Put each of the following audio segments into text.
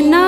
না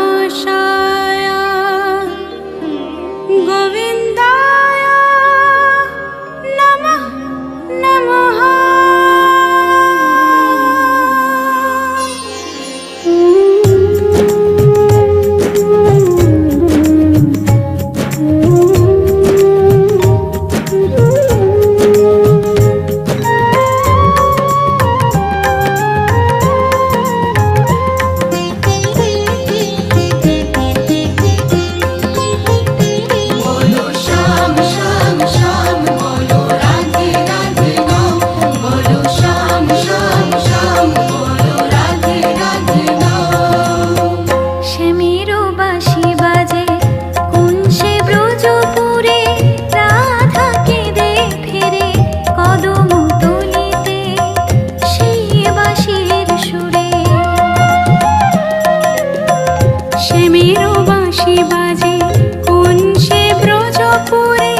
প্রেমের বাঁশি বাজে কোন সে ব্রজপুরে